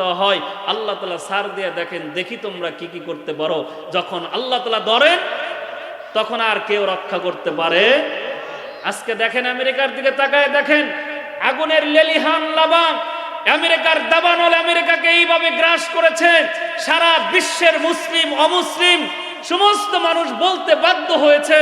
দেওয়া হয়, আল্লাহ তালা সার দিয়ে দেখেন, দেখি তোমরা কি কি করতে পারো। যখন আল্লাহ তালা ধরেন, তখন আর কেউ রক্ষা করতে পারে। আজকে দেখেন, আমেরিকার দিকে তাকায় দেখেন, আগুনের লেলিহান আমেরিকার দাবানল আমেরিকাকে এইভাবে গ্রাস করেছে, সারা বিশ্বের মুসলিম, অমুসলিম, সমস্ত মানুষ বলতে বাধ্য হয়েছে,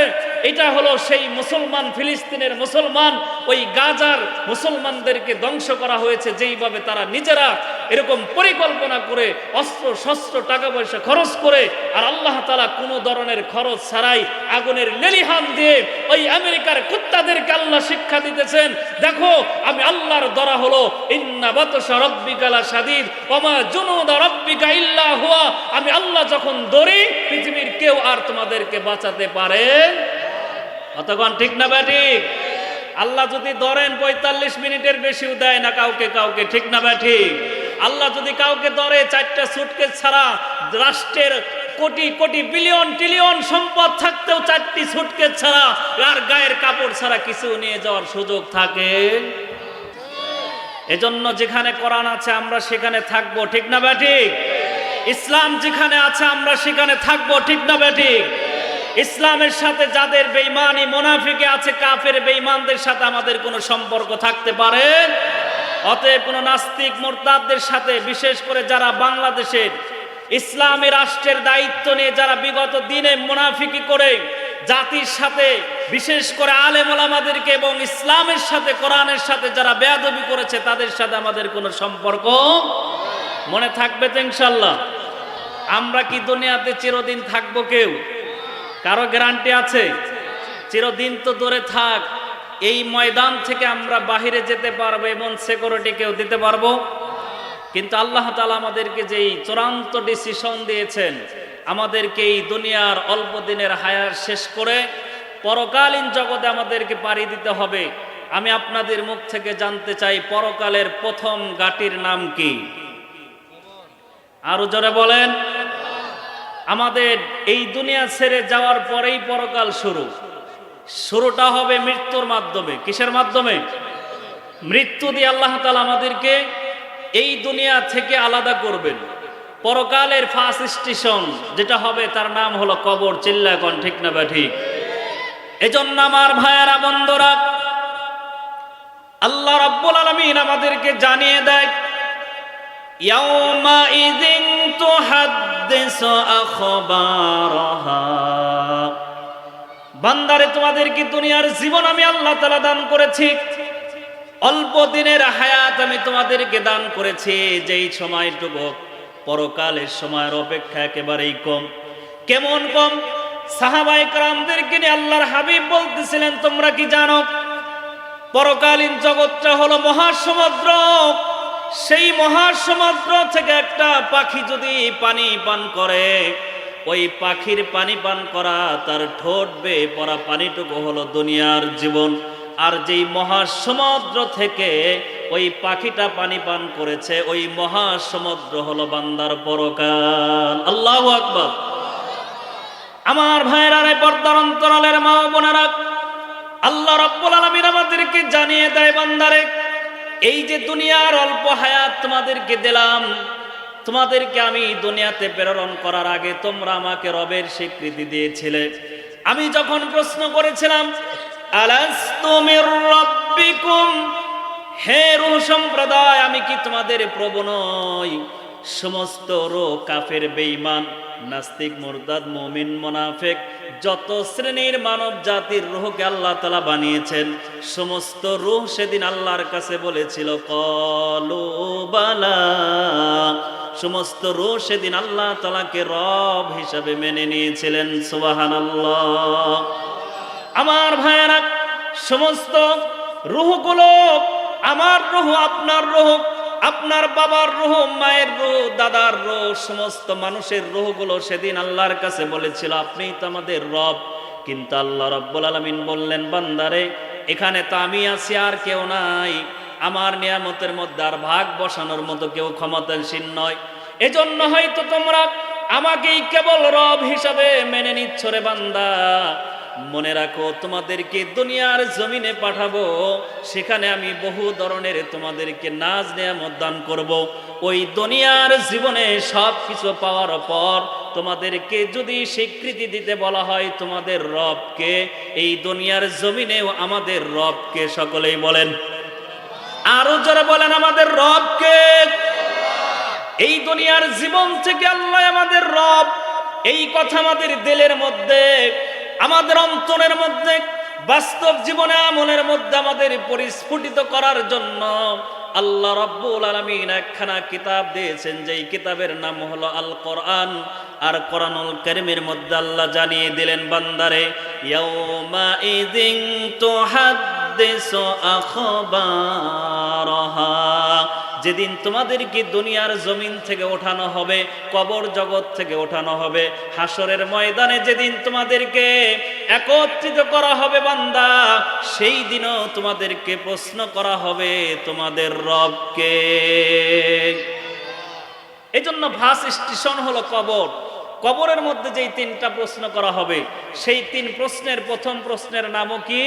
এটা হলো সেই মুসলমান, ফিলিস্তিনের মুসলমান, ওই গাজার মুসলমানদেরকে ধ্বংস করা হয়েছে, যেইভাবে তারা নিজেরা এরকম পরিকল্পনা করে অস্ত্র, শস্ত্র টাকা পয়সা খরচ করে আর আল্লাহ তালা কোনো ধরনের খরচ ছাড়াই আগুনের লেলিহান দিয়ে ওই আমেরিকার কুত্তাদেরকে আল্লাহ শিক্ষা দিতেছেন, দেখো, আমি আল্লাহর দরা হলো রব্বিকালা হুয়া। আমি আল্লাহ যখন ধরি, পৃথিবীর কেউ আর তোমাদেরকে বাঁচাতে পারে অতক্ষণ ঠিক না ব্যাঠিক আল্লাহ যদি ধরেন পঁয়তাল্লিশ মিনিটের বেশিও দেয় না কাউকে কাউকে, ঠিক না ব্যাঠিক আল্লাহ যদি কাউকে ধরে চারটা সুটকেস ছাড়া রাষ্ট্রের কোটি কোটি বিলিয়ন ট্রিলিয়ন সম্পদ থাকতেও চারটি সুটকেস ছাড়া আর গায়ের কাপড় ছাড়া কিছু নিয়ে যাওয়ার সুযোগ থাকে? এজন্য যেখানে কোরআন আছে আমরা সেখানে থাকব, ঠিক না ব্যাঠিক ইসলাম যেখানে আছে আমরা সেখানে থাকব, ঠিক না ব্যাঠিক ইসলামের সাথে যাদের বেঈমানি, মোনাফিকে আছে, কাফের বেঈমানদের সাথে আমাদের কোনো সম্পর্ক থাকতে পারে? অতএব কোনো নাস্তিক মোরতাদদের সাথে, বিশেষ করে যারা বাংলাদেশের ইসলামী রাষ্ট্রের দায়িত্ব নিয়ে যারা বিগত দিনে মুনাফিকি করে, জাতির সাথে, বিশেষ করে আলেম ওলামাদেরকে এবং ইসলামের সাথে, কোরআনের সাথে যারা বেয়াদবি করেছে, তাদের সাথে আমাদের কোনো সম্পর্ক মনে থাকবে তো ইনশাল্লাহ আমরা কি দুনিয়াতে চিরদিন থাকব কেউ? কারও গ্যারান্টি আছে? চিরদিন তো দূরে থাক। এই ময়দান থেকে আমরা বাহিরে যেতে পারব এবং সিকিউরিটি কেউ দিতে পারব। কিন্তু আল্লাহ তালা আমাদেরকে যেই চূড়ান্ত ডিসিশন দিয়েছেন, আমাদেরকে এই দুনিয়ার অল্প দিনের হায়ার শেষ করে পরকালীন জগতে আমাদেরকে পাড়ি দিতে হবে। আমি আপনাদের মুখ থেকে জানতে চাই, পরকালের প্রথম গাটির নাম কি? আরও জোরে বলেন। আমাদের এই দুনিয়া ছেড়ে যাওয়ার পরেই পরকাল শুরু। শুরুটা হবে মৃত্যুর মাধ্যমে। কিসের মাধ্যমে? মৃত্যু দিয়ে আল্লাহ তালা আমাদেরকে এই দুনিয়া থেকে আলাদা করবেন। পরকালের ফার্স্ট স্টেশন যেটা হবে তার নাম হলো কবর। চিল্লা কন ঠিক না বা ঠিক? এজন্য আমার ভাইয়ারা, বন্ধরা, আল্লাহ রব্বুল আলমিন আমাদেরকে জানিয়ে দেয়, ইয়াউমা ইযিন তুহাদ্দিসু আখবারহা। বান্দারে, তোমাদের কি দুনিয়ার জীবন আমি আল্লাহ তালা দান করেছি? অল্প দিনের হায়াত আমি তোমাদেরকে দান করেছি, যেই সময়টুকু পরকালের সময়ের অপেক্ষা একেবারেই কম। কেমন কম? সাহাবাই কারামদেরকে নিয়ে আল্লাহর হাবিব বলতেছিলেন, তোমরা কি জানো, পরকালীন জগৎটা হলো মহাসমুদ্র। সেই মহাসমুদ্র থেকে একটা পাখি যদি পানি পান করে ওই পাখির পানি পান করা, তার ঠোঁট বেয়ে পড়া পানিটুকু হলো দুনিয়ার জীবন। আর যেই মহাসমুদ্র থেকে ওই পাখিটা পানি পান করেছে, ওই মহাসমুদ্র হলো বান্দার পরকাল। আল্লাহ আকবর। আমার ভাইয়েরা রে পর্দার অন্তরালের মা বোনেরা, আল্লাহ রব্বুল আলামিন আমাদেরকে জানিয়ে দেয় বান্দারে, এই যে দুনিয়ার অল্প হায়াত তোমাদেরকে দিলাম তোমাদেরকে আমি দুনিয়াতে প্রেরণ করার আগে তোমরা আমাকে রবের স্বীকৃতি দিয়েছিলে। আমি যখন প্রশ্ন করেছিলাম হে রূহ সম্প্রদায়, আমি কি তোমাদের প্রভু নই? সমস্ত রো কাফের, বেঈমান, নাস্তিক মুরতাদ মুমিন, মুনাফিক, যত শ্রেণির মানব জাতির রুহকে আল্লাহ তালা বানিয়েছেন, সমস্ত রুহ সেদিন আল্লাহর কাছে বলেছিল, কলু বালা সমস্ত রুহ সেদিন আল্লাহ তালাকে রব হিসাবে মেনে নিয়েছিলেন সুবাহান আমার ভাইয়েরা, সমস্ত রুহগুলো আমার রুহ, আপনার রুহ, আপনার বাবার রুহ, মায়ের রুহ, দাদার রুহ, সমস্ত মানুষের রুহগুলো সেদিন আল্লাহর কাছে বলেছিল আপনি তো আমাদের রব। কিন্তু আল্লাহ রব্বুল আলমিন বললেন, বান্দারে, এখানে তো আমি আছি, আর কেউ নাই। আমার নিয়ামতের মধ্যে আর ভাগ বসানোর মতো কেউ ক্ষমতাসীন নয়। এজন্য হয়তো তোমরা আমাকেই কেবল রব হিসাবে মেনে নিচ্ছ রে বান্দা। মনে রাখো, তোমাদেরকে দুনিয়ার জমিনে পাঠাবো, সেখানে আমি বহু ধরনের তোমাদেরকে নাজ নেয়ামত দান করব। ওই দুনিয়ার জীবনে সব কিছু পাওয়ার পর তোমাদেরকে যদি স্বীকৃতি দিতে বলা হয় তোমাদের রবকে, এই দুনিয়ার জমিনেও আমাদের রবকে সকলেই বলেন। আরও যারা বলেন আমাদের রবকে। এই দুনিয়ার জীবন থেকে আল্লাহ আমাদের রব, এই কথা আমাদের দিলের মধ্যে, আমাদের অন্তরের মধ্যে, বাস্তব জীবনে আমলের মধ্যে আমাদের পরিস্ফুটিত করার জন্য আল্লাহ রব্বুল আলমিন একখানা কিতাব দিয়েছেন, যেই কিতাবের নাম হলো আল কোরআন আর কোরআনুল কারিমের মধ্যে আল্লাহ জানিয়ে দিলেন, বান্দারে আখবারহা। যেদিন তোমাদেরকে দুনিয়ার জমিন থেকে ওঠানো হবে, কবর জগৎ থেকে ওঠানো হবে হাসরের ময়দানে যেদিন তোমাদেরকে একত্রিত করা হবে বান্দা, সেই দিনও তোমাদেরকে প্রশ্ন করা হবে তোমাদের রবকে। এই জন্য ভাস স্টেশন হলো কবর। কবরের মধ্যে যেই তিনটা প্রশ্ন করা হবে, সেই তিন প্রশ্নের প্রথম প্রশ্নের নামও কি?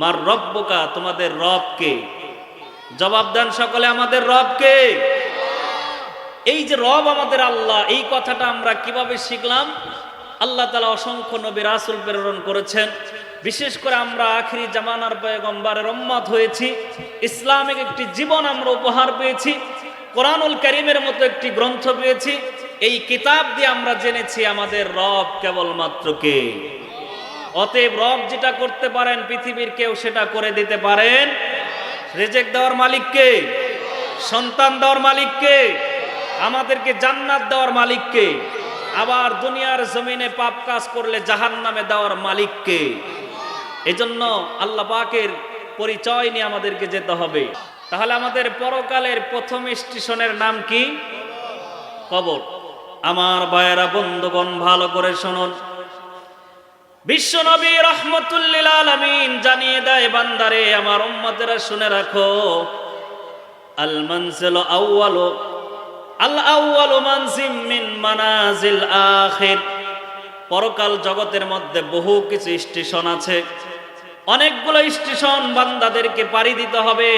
মার রব্বকা, তোমাদের রবকে। জবাব দেন সকলে, আমাদের রবকে এই যে রব আমাদের আল্লাহ, এই কথাটা আমরা কীভাবে শিখলাম? আল্লাহ তালা অসংখ্য নবী রাসুল প্রেরণ করেছেন। বিশেষ করে আমরা আখিরি জামানার পয়গম্বারের রম্মত হয়েছি। ইসলামিক একটি জীবন আমরা উপহার পেয়েছি। কোরআনুল করিমের মতো একটি গ্রন্থ পেয়েছি। এই কিতাব দিয়ে আমরা জেনেছি আমাদের রব কেবলমাত্র কে? অতএব রব যেটা করতে পারেন, পৃথিবীর কেউ সেটা করে দিতে পারেন। রেজেক দেওয়ার মালিককে, সন্তান দেওয়ার মালিককে, আমাদেরকে জান্নাত দেওয়ার মালিককে, আবার দুনিয়ার জমিনে পাপ কাজ করলে জাহান নামে দেওয়ার মালিককে। এজন্য আল্লাহ পাকের পরিচয় নিয়ে আমাদেরকে যেতে হবে। তাহলে আমাদের পরকালের প্রথম স্টেশনের নাম কি? কবর। আমার ভাইয়েরা, বন্ধুগণ, ভালো করে শুনুন। বিশ্ব নবী রহমতুল্লিল আলমিন জানিয়ে দেয়, বান্দারে, আমার উম্মতেরা শুনে রাখো। আল মনজিল আউয়ালু, আল আউয়ালু মানজিম মিন মানাজিল আখির। পরকাল জগতের মধ্যে বহু কিছু স্টেশন আছে। অনেকগুলো স্টেশন বান্দাদেরকে পাড়ি দিতে হবে।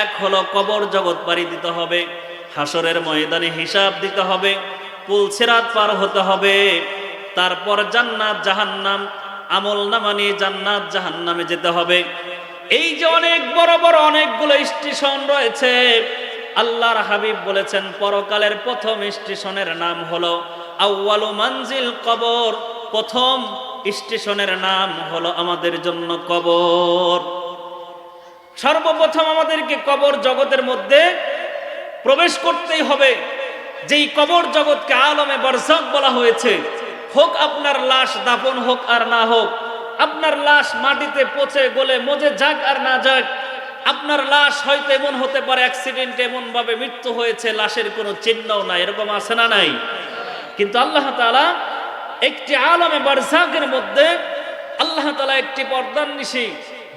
এক হলো কবর জগৎ পাড়ি দিতে হবে। হাসরের ময়দানে হিসাব দিতে হবে। পুলসেরাত পার হতে হবে। তারপর জান্নাত, জাহান্নাম, আমল নামা নিয়ে জান্নাত, জাহান্নামে যেতে হবে। এই যে অনেক বড় বড় অনেকগুলো স্টেশন রয়েছে, আল্লাহর হাবিব বলেছেন, পরকালের প্রথম স্টেশনের নাম হলো আউয়ালু মানজিল কবর। প্রথম স্টেশনের নাম হলো আমাদের জন্য কবর। সর্বপ্রথম আমাদেরকে কবর জগতের মধ্যে প্রবেশ করতেই হবে। যেই কবর জগৎকে আলমে বরজক বলা হয়েছে হোক আপনার লাশ দাপন হোক আর না হোক, আপনার লাশ মাটিতে পচে গলে মজে যাক আর না যাক, আপনার লাশ হয়তো এমন হতে পারে অ্যাক্সিডেন্ট এমন ভাবে মৃত্যু হয়েছে, লাশের কোনো চিহ্নও নাই, এরকম আছে না নাই? কিন্তু আল্লাহ তালা একটি আলমে বারজাকের মধ্যে আল্লাহ তাআলা একটি পর্দার নিশি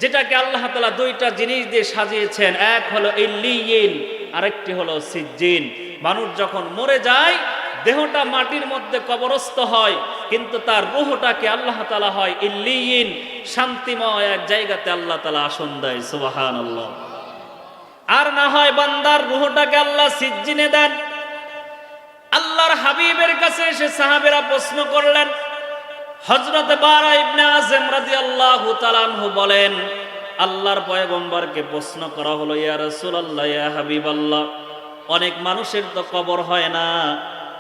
যেটাকে আল্লাহ তাআলা দুইটা জিনিস দিয়ে সাজিয়েছেন। এক হলো ইল্লিয়িন আরেকটি হলো সিজ্জিন। মানুষ যখন মরে যায় দেহটা মাটির মধ্যে কবরস্থ হয়, কিন্তু তার রুহটাকে আল্লাহ তালা হয়? ইল্লিয়িন শান্তিময় এক জায়গাতে আল্লাহ তালা আসন দেয় সুবাহান আল্লাহ আর না হয় বান্দার রুহটাকে আল্লাহ সিজ্জিনে দেন। আল্লাহর হাবিবের কাছে এসে সাহাবেরা প্রশ্ন করলেন হজরত বারা ইবনে আজম রাদিয়াল্লাহু তাআলাহু বলেন, আল্লাহর পয়গম্বরকে প্রশ্ন করা হলো, ইয়া রাসূলুল্লাহ, ইয়া হাবিবাল্লাহ, অনেক মানুষের তো কবর হয় না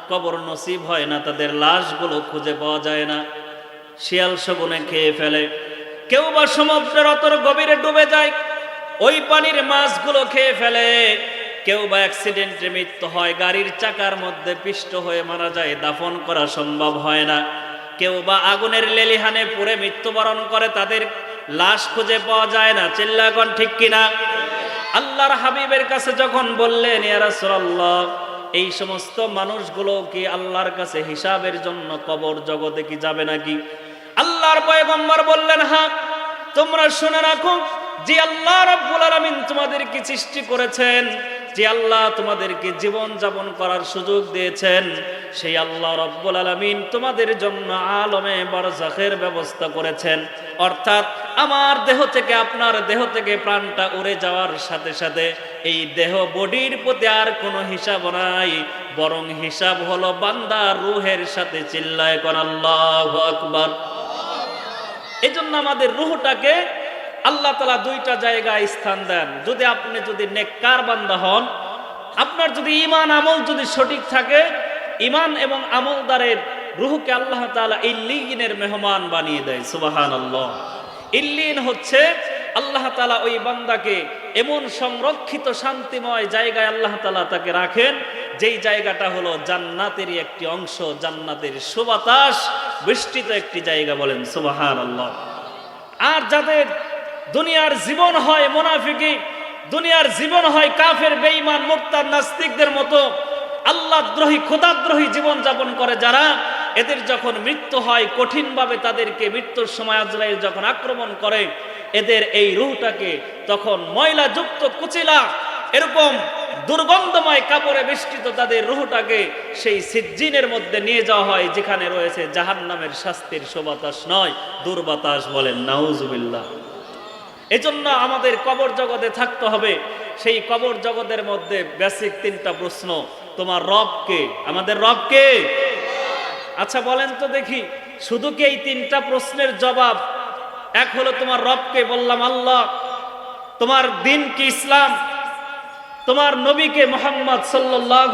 কবর নসিব হয় না, তাদের লাশগুলো খুঁজে পাওয়া যায় না। শিয়াল শগুনে খেয়ে ফেলে। কেউ বা সমুদ্রের অতর গভীরে ডুবে যায়। ওই পানির মাছগুলো খেয়ে ফেলে। কেউ বা অ্যাক্সিডেন্টে মৃত্যু হয়। গাড়ির চাকার মধ্যে পিষ্ট হয়ে মারা যায়। দাফন করা সম্ভব হয় না। কেউ বা আগুনের লেলিহানে পুড়ে মৃত্যুবরণ করে। তাদের লাশ খুঁজে পাওয়া যায় না। চিল্লাগন ঠিক কিনা? আল্লাহর হাবিবের কাছে যখন বললেন, ইয়া রাসূলুল্লাহ এই সমস্ত মানুষগুলো কি আল্লাহর কাছে হিসাবের জন্য কবর জগতে কি যাবে নাকি? আল্লাহর পয়গম্বর বললেন হ্যাঁ তোমরা শুনে রাখো, যে আল্লাহ রাব্বুল আলামিন তোমাদেরকে সৃষ্টি করেছেন যে আল্লাহ তোমাদেরকে জীবন যাপন করার সুযোগ দিয়েছেন, সেই আল্লাহ রব্বুল আলমিন তোমাদের জন্য আলমে বারজাখের ব্যবস্থা করেছেন। অর্থাৎ আমার দেহ থেকে আপনার দেহ থেকে প্রাণটা উড়ে যাওয়ার সাথে সাথে এই দেহ বডির প্রতি আর কোনো হিসাব নাই, বরং হিসাব হলো বান্দা রুহের সাথে চিল্লায় কর আল্লাহ আকবার। এজন্য আমাদের রুহটাকে আল্লাহ তালা দুইটা জায়গায় স্থান দেন। যদি আপনি যদি নেককার বান্দা হন, আপনার যদি ইমান আমল যদি সঠিক থাকে ইমান এবং আমলদারের রুহকে আল্লাহ তালা ইল্লিগিনের মেহমান বানিয়ে দেয় সুবাহান আল্লাহ ইল্লিন হচ্ছে আল্লাহ তালা ওই বান্দাকে এমন সংরক্ষিত, শান্তিময় জায়গায় আল্লাহ তালা তাকে রাখেন, যেই জায়গাটা হলো জান্নাতেরই একটি অংশ, জান্নাতের সুবাতাস, বৃষ্টিত একটি জায়গা বলেন সুবাহান আল্লাহ আর যাদের দুনিয়ার জীবন হয় মোনাফিকি, দুনিয়ার জীবন হয় কাফের, বেঈমান, মুক্তার, নাস্তিকদের মতো। আল্লাহদ্রোহী, খোদাদ্রোহী জীবন যাপন করে যারা, এদের যখন মৃত্যু হয়, কঠিনভাবে তাদেরকে মৃত্যুর সময় আজরাইল যখন আক্রমণ করে, এদের এই রুহটাকে তখন ময়লা যুক্ত কুচিলা, এরকম দুর্গন্ধময় কাপড়ে বেষ্টিত তাদের রুহটাকে সেই সিজ্জিনের মধ্যে নিয়ে যাওয়া হয়, যেখানে রয়েছে জাহান্নামের শাস্তির সুবাতাস নয়, দুর্বাতাস বলেন, নাউজুবিল্লাহ। এজন্য আমাদের কবর জগতে থাকতে হবে। সেই কবর জগতের মধ্যে বেসিক তিনটা প্রশ্ন। তোমার রবকে আমাদের রবকে আচ্ছা বলেন তো দেখি। শুধু কি এই তিনটা প্রশ্নের জবাব? এক হলো তোমার রবকে বললাম আল্লাহ। তোমার দিন কি ইসলাম? তোমার নবীকে মোহাম্মদ সাল্লাহ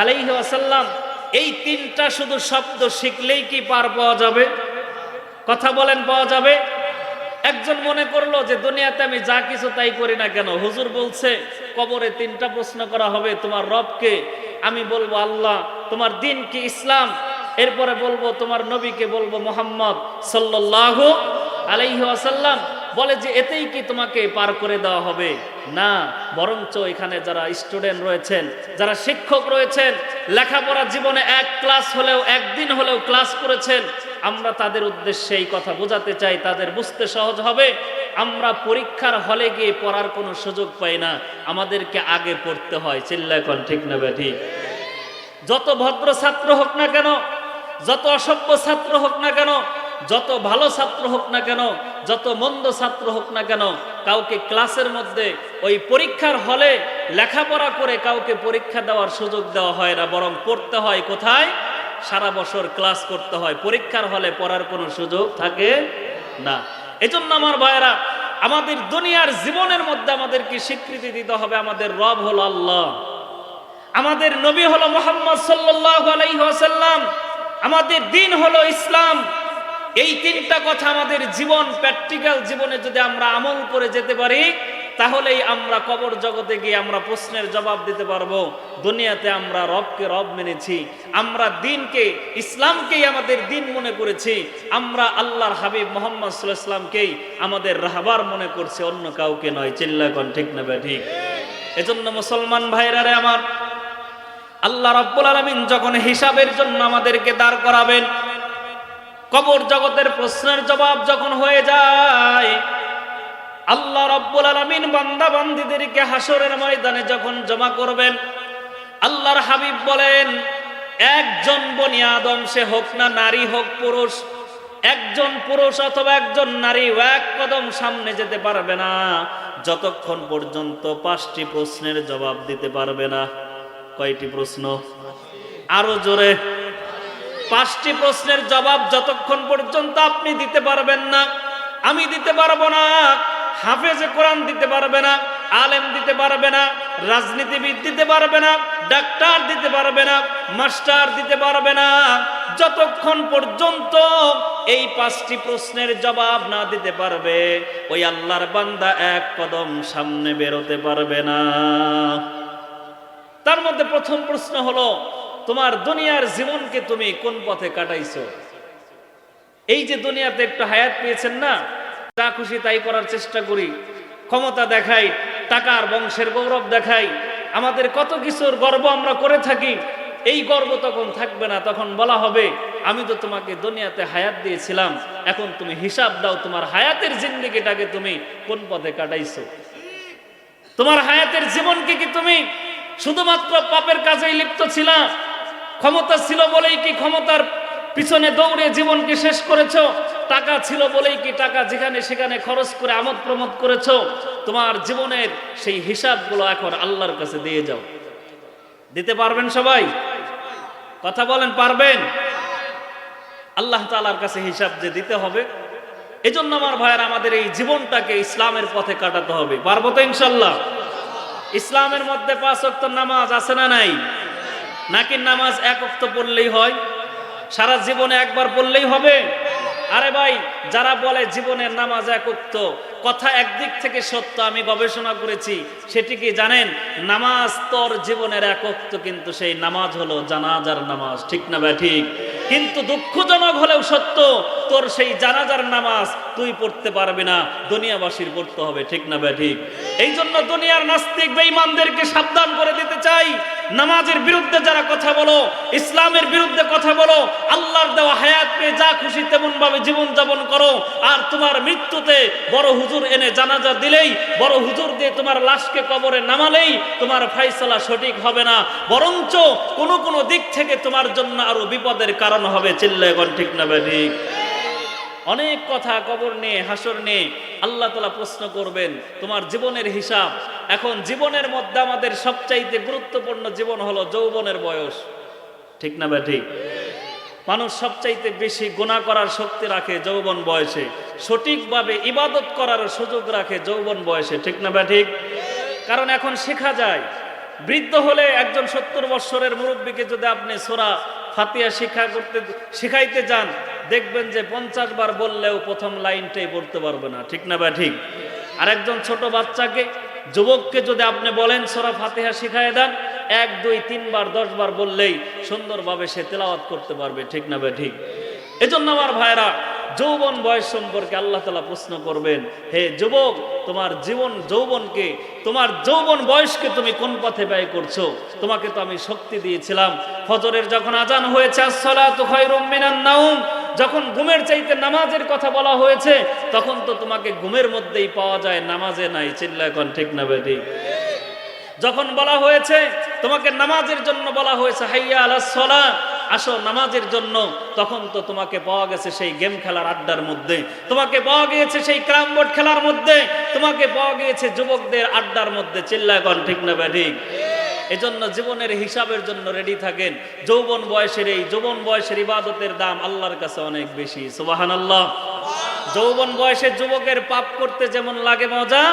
আলাইহাসাল্লাম এই তিনটা শুধু শব্দ শিখলেই কি পার পাওয়া যাবে? কথা বলেন, পাওয়া যাবে? একজন মনে করল যে দুনিয়াতে আমি যা কিছু তাই করি না কেন? হুজুর বলছে, কবরে তিনটা প্রশ্ন করা হবে, তোমার রবকে আমি বলব আল্লাহ, তোমার দিন কি ইসলাম, এরপরে বলব তোমার নবীকে বলব মোহাম্মদ সাল্লাহ আলাইহি আসাল্লাম বলে যে এতেই কি তোমাকে পার করে দেওয়া হবে? না, বরঞ্চ এখানে যারা স্টুডেন্ট রয়েছেন, যারা শিক্ষক রয়েছেন, লেখাপড়া জীবনে এক ক্লাস হলেও, একদিন হলেও ক্লাস করেছেন, আমরা তাদের উদ্দেশ্যে এই কথা বোঝাতে চাই, তাদের বুঝতে সহজ হবে। আমরা পরীক্ষার হলে গিয়ে পড়ার কোনো সুযোগ পাই না, আমাদেরকে আগে পড়তে হয়। চিল্লা এখন ঠিক না ঠিক যত ভদ্র ছাত্র হোক না কেন, যত অসভ্য ছাত্র হোক না কেন যত ভালো ছাত্র হোক না কেন, যত মন্দ ছাত্র হোক না কেন, কাউকে ক্লাসের মধ্যে ওই পরীক্ষার হলে লেখাপড়া করে কাউকে পরীক্ষা দেওয়ার সুযোগ দেওয়া হয় না, বরং পড়তে হয় কোথায়? সারা বছর ক্লাস করতে হয়। পরীক্ষার হলে পড়ার কোনো সুযোগ থাকে না। এজন্য আমার ভাইয়েরা, আমাদের দুনিয়ার জীবনের মধ্যে আমাদেরকে স্বীকৃতি দিতে হবে, আমাদের রব হল আল্লাহ। আমাদের নবী হলো মোহাম্মদ সাল্লাহ আলাইসাল্লাম আমাদের দিন হলো ইসলাম। এই তিনটা কথা আমাদের জীবন প্র্যাকটিক্যাল জীবনে যদি আমরা আমল করে যেতে পারি, তাহলেই আমরা কবর জগতে গিয়ে আমরা প্রশ্নের জবাব দিতে পারব। দুনিয়াতে আমরা রবকে রব মেনেছি। আমরা দিনকে, ইসলামকেই আমাদের দিন মনে করেছি। আমরা আল্লাহর হাবিব মোহাম্মদ সাল্লাহ ইসলামকেই আমাদের রাহবার মনে করছে, অন্য কাউকে নয়। চিল্লাকন ঠিক না ঠিক। এজন্য মুসলমান ভাইরারে আমার, আল্লাহ রব্বুল আলমিন যখন হিসাবের জন্য আমাদেরকে দাঁড় করাবেন কবর জগতের প্রশ্নের জবাব যখন হয়ে যায়, আল্লাহ রব্বুল আলমিন বান্দা বান্দিদেরকে হাসরের ময়দানে যখন জমা করবেন, আল্লাহর হাবিব বলেন, একজন বনি আদম, সে হোক না নারী, হোক পুরুষ, একজন পুরুষ অথবা একজন নারী এক কদম সামনে যেতে পারবে না, যতক্ষণ পর্যন্ত পাঁচটি প্রশ্নের জবাব দিতে পারবে না। কয়টি প্রশ্ন? আরও জোরে। পাঁচটি প্রশ্নের জবাব যতক্ষণ পর্যন্ত আপনি দিতে পারবেন না, আমি দিতে পারব না, হাফেজে কোরআন দিতে পারবে না, আলেম দিতে পারবে না, রাজনীতিবিদ দিতে পারবে না, ডাক্তার দিতে পারবে না, মাস্টার দিতে পারবে না, যতক্ষণ পর্যন্ত এই পাঁচটি প্রশ্নের জবাব না দিতে পারবে, ওই আল্লাহর বান্দা এক কদম সামনে বেরোতে পারবে না। তার মধ্যে প্রথম প্রশ্ন হলো তোমার দুনিয়ার জীবনকে তুমি কোন পথে কাটাইছো? এই যে দুনিয়াতে একটু হায়াত পেয়েছেন না, যা খুশি তাই করার চেষ্টা করি, ক্ষমতা দেখাই, টাকার বংশের গৌরব দেখাই, আমাদের কত কিছুর গর্ব আমরা করে থাকি, এই গর্ব তখন থাকবে না, তখন বলা হবে, আমি তো তোমাকে দুনিয়াতে হায়াত দিয়েছিলাম, এখন তুমি হিসাব দাও তোমার হায়াতের জিন্দিগিটাকে তুমি কোন পথে কাটাইছো? তোমার হায়াতের জীবনকে কি তুমি শুধুমাত্র পাপের কাজেই লিপ্ত ছিলা? ক্ষমতা ছিল বলেই কি ক্ষমতার পিছনে দৌড়ে জীবনকে শেষ করেছ? টাকা ছিল বলেই কি টাকা যেখানে সেখানে খরচ করে আমোদ প্রমোদ করেছ? তোমার জীবনের সেই হিসাবগুলো এখন আল্লাহর কাছে দিয়ে যাও। দিতে পারবেন সবাই? কথা বলেন, পারবেন? আল্লাহ তালার কাছে হিসাব যে দিতে হবে, এজন্য আমার ভাইয়ার আমাদের এই জীবনটাকে ইসলামের পথে কাটাতে হবে। পারব তো ইনশাল্লাহ? ইসলামের মধ্যে পাঁচ অক্ত নামাজ আছে না নাই? নাকি নামাজ এক অক্ত পড়লেই হয়? সারা জীবনে একবার পড়লেই হবে? আরে ভাই, যারা বলে জীবনের নামাজ এক উক্ত কথা একদিক থেকে সত্য আমি গবেষণা করেছি, সেটি কি জানেন? নামাজ তোর জীবনের এক উক্ত কিন্তু সেই নামাজ হলো জানাজার নামাজ, ঠিক না ভাই ঠিক? কিন্তু দুঃখজনক হলেও সত্য, তোর সেই জানাজার নামাজ তুই পড়তে পারবি না, দুনিয়াবাসীর পড়তে হবে, ঠিক না ভাই? ঠিক। এই জন্য দুনিয়ার নাস্তিক বেঈমানদেরকে সাবধান করে দিতে চাই। নামাজের বিরুদ্ধে যারা কথা বলো, ইসলামের বিরুদ্ধে কথা বলো, আল্লাহর দেওয়া হায়াত পেয়ে যা খুশি তেমন ভাবে জীবন যাপন করো। আর তোমার মৃত্যুতে বড় হুজুর এনে জানাজা দিলেই, বড় হুজুর দিয়ে তোমার লাশকে কবরে নামালেই তোমার ফাইসলা সঠিক হবে না। বরঞ্চ কোনো কোনো দিক থেকে তোমার জন্য আরও বিপদের কারণ হবে চিল্লা এখন ঠিক না ঠিক। অনেক কথা, কবর নিয়ে হাসর নিয়ে আল্লাহ তালা প্রশ্ন করবেন, তোমার জীবনের হিসাব? এখন জীবনের মধ্যে আমাদের সবচাইতে গুরুত্বপূর্ণ জীবন হলো যৌবনের বয়স। ঠিক না ঠিক মানুষ সবচাইতে বেশি গুণা করার শক্তি রাখে যৌবন বয়সে। সঠিকভাবে ইবাদত করার সুযোগ রাখে যৌবন বয়সে। ঠিক না ভাই ঠিক কারণ এখন শেখা যায়, বৃদ্ধ হলে একজন সত্তর বৎসরের মুরব্বীকে যদি আপনি সোরা ফাতিয়া শিক্ষা করতে, শিখাইতে যান দেখবেন যে পঞ্চাশ বার বললেও প্রথম লাইনটাই পড়তে পারবে না। ঠিক না বা ঠিক? আর একজন ছোট বাচ্চাকে, যুবককে যদি আপনি বলেন, সোরা ফাতিহা শিখাই দেন, এক, দুই তিনবার দশ বার বললেই সুন্দরভাবে সে তেলাওয়াত করতে পারবে, ঠিক না বা ঠিক? এজন্য আমার ভাইরা যৌবন বয়স সম্পর্কে আল্লাহ তালা প্রশ্ন করবেন, হে যুবক, তোমার জীবন যৌবনকে, তোমার যৌবন বয়সকে তুমি কোন পথে ব্যয় করছ? তোমাকে তো আমি শক্তি দিয়েছিলাম। ফজরের যখন আজান হয়েছে, আসসালাতু খায়রুম নাউম যখন ঘুমের চাইতে নামাজের কথা বলা হয়েছে, তখন তো তোমাকে ঘুমের মধ্যেই পাওয়া যায়, নামাজে নাই, চিল্লা এখন ঠিক না বেদি যখন বলা হয়েছে, তোমাকে নামাজের জন্য বলা হয়েছে, হাইয়া আলাস সলা, আসো নামাজের জন্য, তখন তো তোমাকে পাওয়া গেছে সেই গেম খেলার আড্ডার মধ্যে। তোমাকে পাওয়া গিয়েছে সেই ক্রাম বোর্ড খেলার মধ্যে। তোমাকে পাওয়া গিয়েছে যুবকদের আড্ডার মধ্যে, চিল্লা এখন ঠিক না ঠিক এজন্য জীবনের হিসাবের জন্য রেডি থাকেন। যৌবন বয়সের এই যৌবন বয়সের ইবাদতের দাম আল্লাহর কাছে অনেক বেশি। সুবাহান আল্লাহ যৌবন বয়সের যুবকের পাপ করতে যেমন লাগে মজা,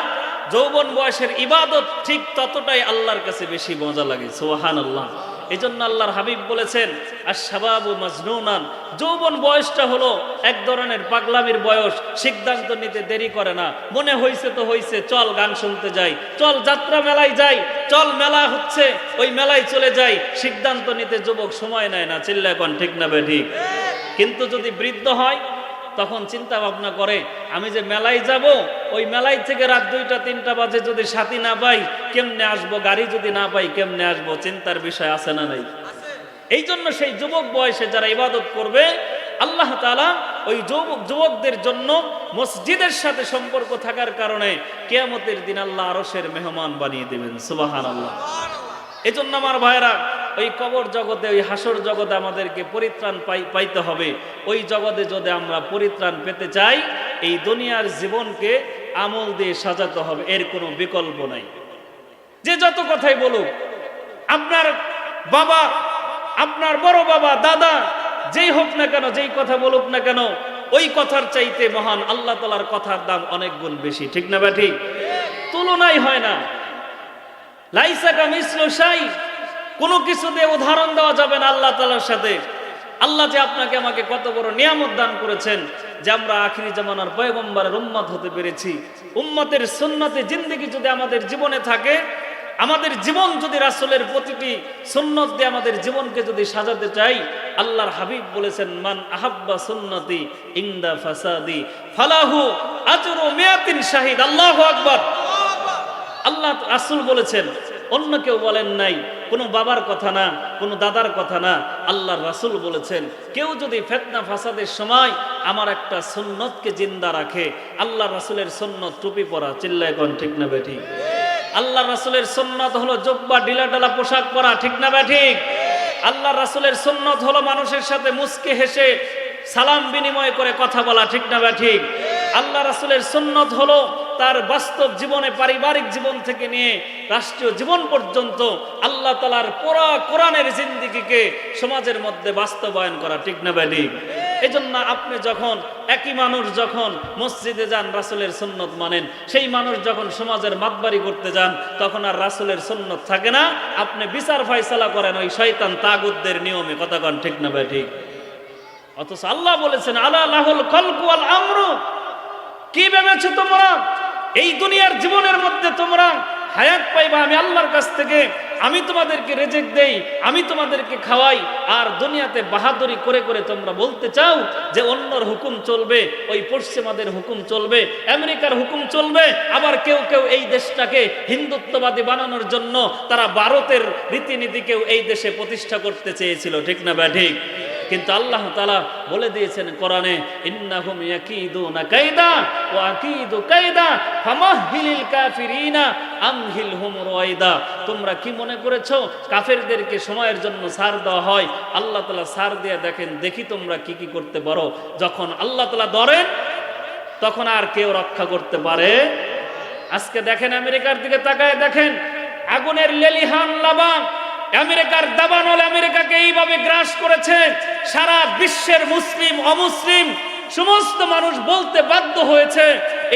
যৌবন বয়সের ইবাদত ঠিক ততটাই আল্লাহর কাছে বেশি মজা লাগে। সুবাহান আল্লাহ এই জন্য আল্লাহর হাবিব বলেছেন আর শাবাবু মাজনুনান। যৌবন বয়সটা হলো এক ধরনের পাগলামির বয়স, সিদ্ধান্ত নিতে দেরি করে না। মনে হইছে তো হইছে, চল গান শুনতে যাই, চল যাত্রা মেলায় যাই, চল মেলা হচ্ছে, ওই মেলায় চলে যাই। সিদ্ধান্ত নিতে যুবক সময় নেয় না চিল্লা ঠিক না বে, ঠিক। কিন্তু যদি বৃদ্ধ হয় তখন চিন্তা ভাবনা করে, আমি যে মেলায় যাব, ওই মেলায় থেকে রাত দুইটা, তিনটা বাজে যদি সাথী না পাই, কেমনে আসব, গাড়ি যদি না পাই, কেমনে আসব, চিন্তার বিষয় আছে না নাই? এই জন্য সেই যুবক বয়সে যারা ইবাদত করবে, আল্লাহ তালা ওই যুবক যুবকদের জন্য মসজিদের সাথে সম্পর্ক থাকার কারণে কেয়ামতের দিন আল্লাহ আরসের মেহমান বানিয়ে দেবেন। সুবাহান আল্লাহ এজন্য আমার ভাইরা ওই কবর জগতে, ওই হাসর জগতে আমাদেরকে পরিত্রাণ পাই, পাইতে হবে। ওই জগতে যদি আমরা পরিত্রাণ পেতে চাই, এই দুনিয়ার জীবনকে আমল দিয়ে সাজাতে হবে, এর কোনো বিকল্প নাই। যে যত কথাই বলুক, আপনার বাবা, আপনার বড় বাবা, দাদা, যেই হোক না কেন, যেই কথা বলুক না কেন, ওই কথার চাইতে মহান আল্লাহ তালার কথার দাম অনেক গুণ বেশি, ঠিক না বা তুলনাই হয় না। লাইসাকা মিশ্র শাই কোনো কিছু দিয়ে উদাহরণ দেওয়া যাবে না আল্লাহ তালার সাথে। আল্লাহ যে আপনাকে আমাকে কত বড় নিয়ামত দান করেছেন, যে আমরা আখিরি জামানার পয়গম্বরের উম্মত হতে পেরেছি। উম্মতের সুন্নতে জিন্দগি যদি আমাদের জীবনে থাকে, আমাদের জীবন যদি রাসূলের প্রতিটি সুন্নত দিয়ে আমাদের জীবনকে যদি সাজাতে চাই, আল্লাহর হাবিব বলেছেন, মান আহাব্বা সুন্নতি ইংদা ফাসাদি ফালাহু আজরু মিয়াতিন শাহিদ। আল্লাহ আকবার। আল্লাহ রাসূল বলেছেন, অন্য কেউ বলেন নাই কোনো বাবার কথা না, কোনো দাদার কথা না, আল্লাহর রাসূল বলেছেন, কেউ যদি ফেতনা ফাসাদের সময় আমার একটা সুন্নতকে জিন্দা রাখে আল্লাহ রাসুলের সুন্নত টুপি পরা, চিল্লায় কোন, ঠিক না বেঠি আল্লাহ রাসুলের সুন্নত হলো জব্বা ডিলা ডালা পোশাক পরা, ঠিক না বা ঠিক আল্লাহ রাসুলের সুন্নত হলো মানুষের সাথে মুস্কে হেসে, সালাম বিনিময় করে কথা বলা, ঠিক না বা ঠিক আল্লাহ রাসুলের সুন্নত হলো তার বাস্তব জীবনে, পারিবারিক জীবন থেকে নিয়ে রাষ্ট্রীয় জীবন পর্যন্ত আল্লাহ তালার পোড়া কোরআনের জিন্দিগিকে সমাজের মধ্যে বাস্তবায়ন করা, ঠিক না বা ঠিক। এই জন্য আপনি যখন, একই মানুষ যখন মসজিদে যান, রাসুলের সুন্নত মানেন, সেই মানুষ যখন সমাজের মাতবাড়ি করতে যান, তখন আর রাসুলের সুন্নত থাকে না। আপনি বিচার ফাইসালা করেন ওই শয়তান তাগুদদের নিয়মে, কথা কন, ঠিক না ভাই? অথচ আল্লাহ বলেছেন আল্লাহ লাহুল খলকু আল আমরু। কি ভেবেছো তোমরা? এই দুনিয়ার জীবনের মধ্যে তোমরা হায়াত পাইবা, আমি আল্লাহর কাছ থেকে, আমি তোমাদেরকে রেজেক দেই, আমি তোমাদেরকে খাওয়াই, আর দুনিয়াতে বাহাদুরি করে করে তোমরা বলতে চাও যে অন্যর হুকুম চলবে, ওই পশ্চিমাদের হুকুম চলবে, আমেরিকার হুকুম চলবে, আবার কেউ কেউ এই দেশটাকে হিন্দুত্ববাদী বানানোর জন্য তারা ভারতের রীতিনীতিকেও এই দেশে প্রতিষ্ঠা করতে চেয়েছিল, ঠিক না ব্যা ঠিক? কিন্তু আল্লাহ তালা বলে দিয়েছেন কোরআনে ওয়া রয়দা তোমরা কি মনে করেছ কাফেরদেরকে সময়ের জন্য সার দেওয়া হয়? আল্লাহ তালা সার দিয়ে দেখেন, দেখি তোমরা কি কি করতে পারো। যখন আল্লাহ তালা ধরেন, তখন আর কেউ রক্ষা করতে পারে। আজকে দেখেন আমেরিকার দিকে তাকায় দেখেন, আগুনের লেলিহান লাভা আমেরিকার দাবানল আমেরিকাকে এইভাবে গ্রাস করেছে, সারা বিশ্বের মুসলিম, অমুসলিম, সমস্ত মানুষ বলতে বাধ্য হয়েছে,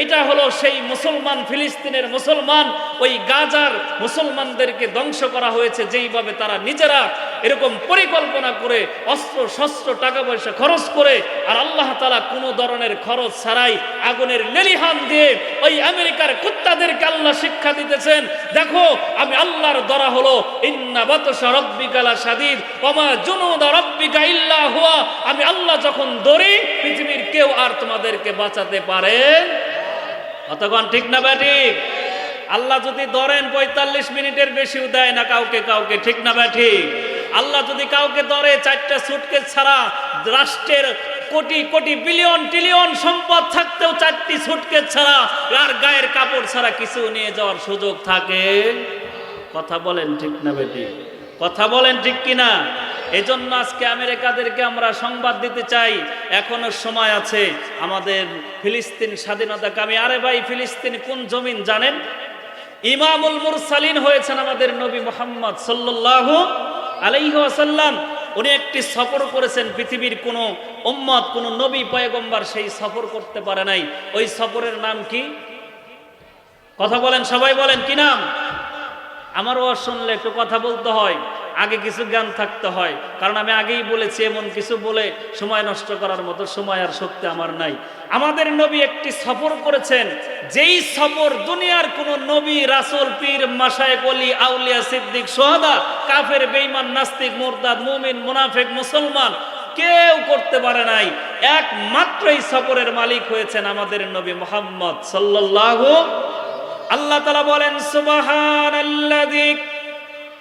এটা হলো সেই মুসলমান ফিলিস্তিনের মুসলমান ওই গাজার মুসলমানদেরকে ধ্বংস করা হয়েছে, যেইভাবে তারা নিজেরা এরকম পরিকল্পনা করে অস্ত্র, শস্ত্র টাকা পয়সা খরচ করে, আর আল্লাহ তালা কোনো ধরনের খরচ ছাড়াই আগুনের লেলিহান দিয়ে ওই আমেরিকার কুত্তাদেরকে আল্লাহ শিক্ষা দিতেছেন, দেখো, আমি আল্লাহর দরা হলো আমি আল্লাহ যখন ধরি, পৃথিবীর কেউ আর তোমাদেরকে বাঁচাতে পারে অতক্ষণ ঠিক না বা ঠিক? আল্লাহ যদি ধরেন পঁয়তাল্লিশ মিনিটের বেশিও দেয় না কাউকে কাউকে, ঠিক না বা ঠিক? আল্লাহ যদি কাউকে ধরে চারটা সুটকেস ছাড়া রাষ্ট্রের কোটি কোটি বিলিয়ন ট্রিলিয়ন সম্পদ থাকতেও চারটি সুটকেস ছাড়া আর গায়ের কাপড় ছাড়া কিছু নিয়ে যাওয়ার সুযোগ থাকে? কথা বলেন ঠিক না বেটি কথা বলেন ঠিক কিনা? এজন্য আজকে আমেরিকাদেরকে আমরা সংবাদ দিতে চাই। এখনও সময় আছে আমাদের ফিলিস্তিন স্বাধীনতাকামী আরে ভাই, ফিলিস্তিন কোন জমিন জানেন? ইমামুল মুরসালিন হয়েছেন আমাদের নবী মোহাম্মদ সাল্লাল্লাহু আলাইহি ওয়াসাল্লাম। উনি একটি সফর করেছেন পৃথিবীর কোনো উম্মত, কোন নবী, পয়গম্বর সেই সফর করতে পারে নাই। ওই সফরের নাম কি? কথা বলেন, সবাই বলেন, কি নাম? আমারও শুনলে একটু কথা বলতে হয়। আগে কিছু জ্ঞান থাকতে হয়। কারণ আমি আগেই বলেছি, এমন কিছু বলে সময় নষ্ট করার মতো সময় আর শক্তি আমার নাই। আমাদের নবী একটি সফর করেছেন, যেই সফর দুনিয়ার কোন নবী, রাসুল, পীর, মাসায় কলি আউলিয়া, সিদ্দিক, সোহাদা, কাফের বেইমান নাস্তিক মুরদাদ মুমিন, মুনাফেক, মুসলমান কেউ করতে পারে নাই। একমাত্র এই সফরের মালিক হয়েছেন আমাদের নবী মোহাম্মদ সাল্লাল্লাহু আল্লাহ তালা বলেন সুবাহান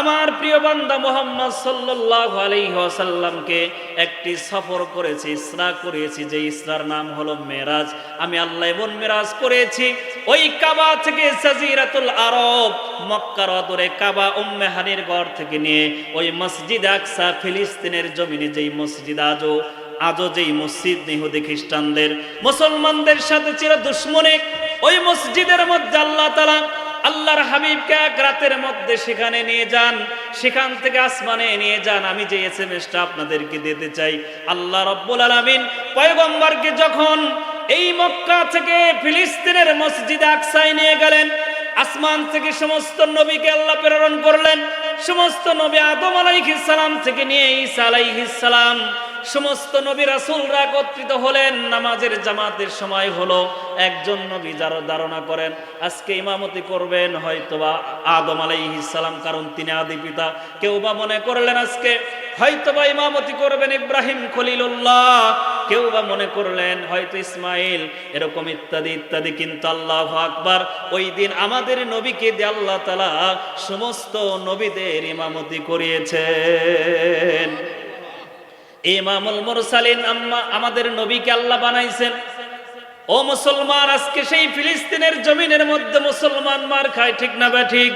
আমার প্রিয় বান্দা মোহাম্মদ সাল্লাল্লাহু আলাইহি ওয়াসাল্লামকে একটি সফর করেছি, ইসরা করেছি, যে ইসরার নাম হলো মেরাজ। আমি আল্লাহ এমন মেরাজ করেছি, ওই কাবা থেকে সাজিরাতুল আরব, মক্কার অদূরে কাবা উম্মে হানির ঘর থেকে নিয়ে ওই মসজিদ আকসা, ফিলিস্তিনের জমিনে যেই মসজিদ, আজও আজও যেই মসজিদ, নিহুদি খ্রিস্টানদের, মুসলমানদের সাথে চির দুশ্মনে, ওই মসজিদের মধ্যে আল্লাহ তালা আল্লাহর হাবিবকে এক রাতের মধ্যে সেখানে নিয়ে যান, সেখান থেকে আসমানে নিয়ে যান। আমি যে এস এম এসটা আপনাদেরকে দিতে চাই, আল্লাহ রব্বুল আলমিন পয়গম্বরকে যখন এই মক্কা থেকে ফিলিস্তিনের মসজিদ আকসাই নিয়ে গেলেন, আসমান থেকে সমস্ত নবীকে আল্লাহ প্রেরণ করলেন, সমস্ত নবী আদম আলাইহিস সালাম থেকে নিয়ে ঈসা আলাইহিস সালাম সমস্ত নবী রাসূলরা একত্রিত হলেন। নামাজের জামাতের সময় হলো একজন নবী যারা ধারণা করেন, আজকে ইমামতি করবেন, হয়তোবা আদম সালাম, কারণ তিনি আদি পিতা। কেউ বা মনে করলেন আজকে হয়তোবা ইমামতি করবেন ইব্রাহিম খলিলুল্লাহ, কেউ বা মনে করলেন হয়তো ইসমাইল, এরকম ইত্যাদি ইত্যাদি, কিন্তু আল্লাহ আকবার। ওই দিন আমাদের নবীকে দিয়ে আল্লাহ তালা সমস্ত নবীদের ইমামতি করিয়েছেন। ইমামুল মুরসালিন আম্মা আমাদের নবীকে আল্লাহ বানাইছেন। ও মুসলমান, আজকে সেই ফিলিস্তিনের জমিনের মধ্যে মুসলমান মার খায়, ঠিক না বা ঠিক?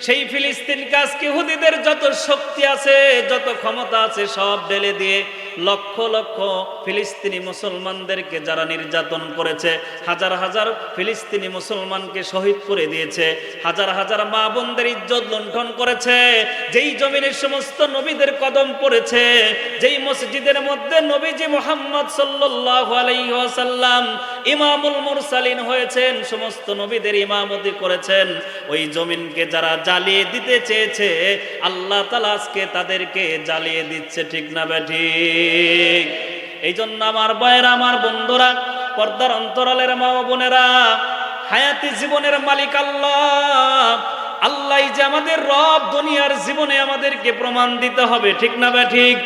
সেই ফিলিস্তিন আজকে হুদিদের যত শক্তি আছে, যত ক্ষমতা আছে, সব ঢেলে দিয়ে লক্ষ লক্ষ ফিলিস্তিনি মুসলমানদেরকে যারা নির্যাতন করেছে, হাজার হাজার ফিলিস্তিনি মুসলমানকে শহীদ করে দিয়েছে, হাজার হাজার মা বোনদের ইজ্জত লুণ্ঠন করেছে, যেই জমিনের সমস্ত নবীদের কদম পড়েছে, যেই মসজিদের মধ্যে নবীজি মোহাম্মদ সাল্লাহ আলাইসাল্লাম ইমামুল মুরসালিন হয়েছেন, সমস্ত নবীদের ইমামতি করেছেন। ওই জমিনকে যারা জ্বালিয়ে দিতে চেয়েছে, আল্লাহ তাআলা আজকে তাদেরকে জ্বালিয়ে দিচ্ছে, ঠিক না ব্যাঠিক এই জন্য আমার বয়েরা আমার বন্ধুরা, পর্দার অন্তরালের মা বোনেরা, হায়াতি জীবনের মালিক আল্লাহ। আল্লাহ যে আমাদের রব দুনিয়ার জীবনে আমাদেরকে প্রমাণ দিতে হবে, ঠিক না বা ঠিক?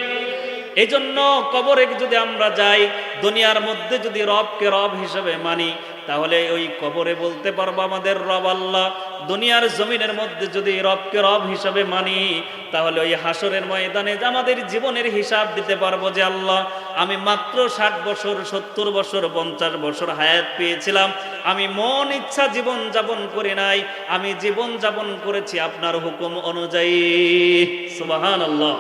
এই জন্য কবরে যদি আমরা যাই, দুনিয়ার মধ্যে যদি রবকে রব হিসেবে মানি, তাহলে ওই কবরে বলতে পারব আমাদের রব আল্লাহ। দুনিয়ার জমিনের মধ্যে যদি রবকে রব হিসাবে মানি, তাহলে ওই হাসরের ময়দানে আমাদের জীবনের হিসাব দিতে পারব যে আল্লাহ, আমি মাত্র ষাট বছর, সত্তর বছর, পঞ্চাশ বছর হায়াত পেয়েছিলাম। আমি মন ইচ্ছা জীবন যাপন করি নাই, আমি জীবন যাপন করেছি আপনার হুকুম অনুযায়ী। সুবাহান আল্লাহ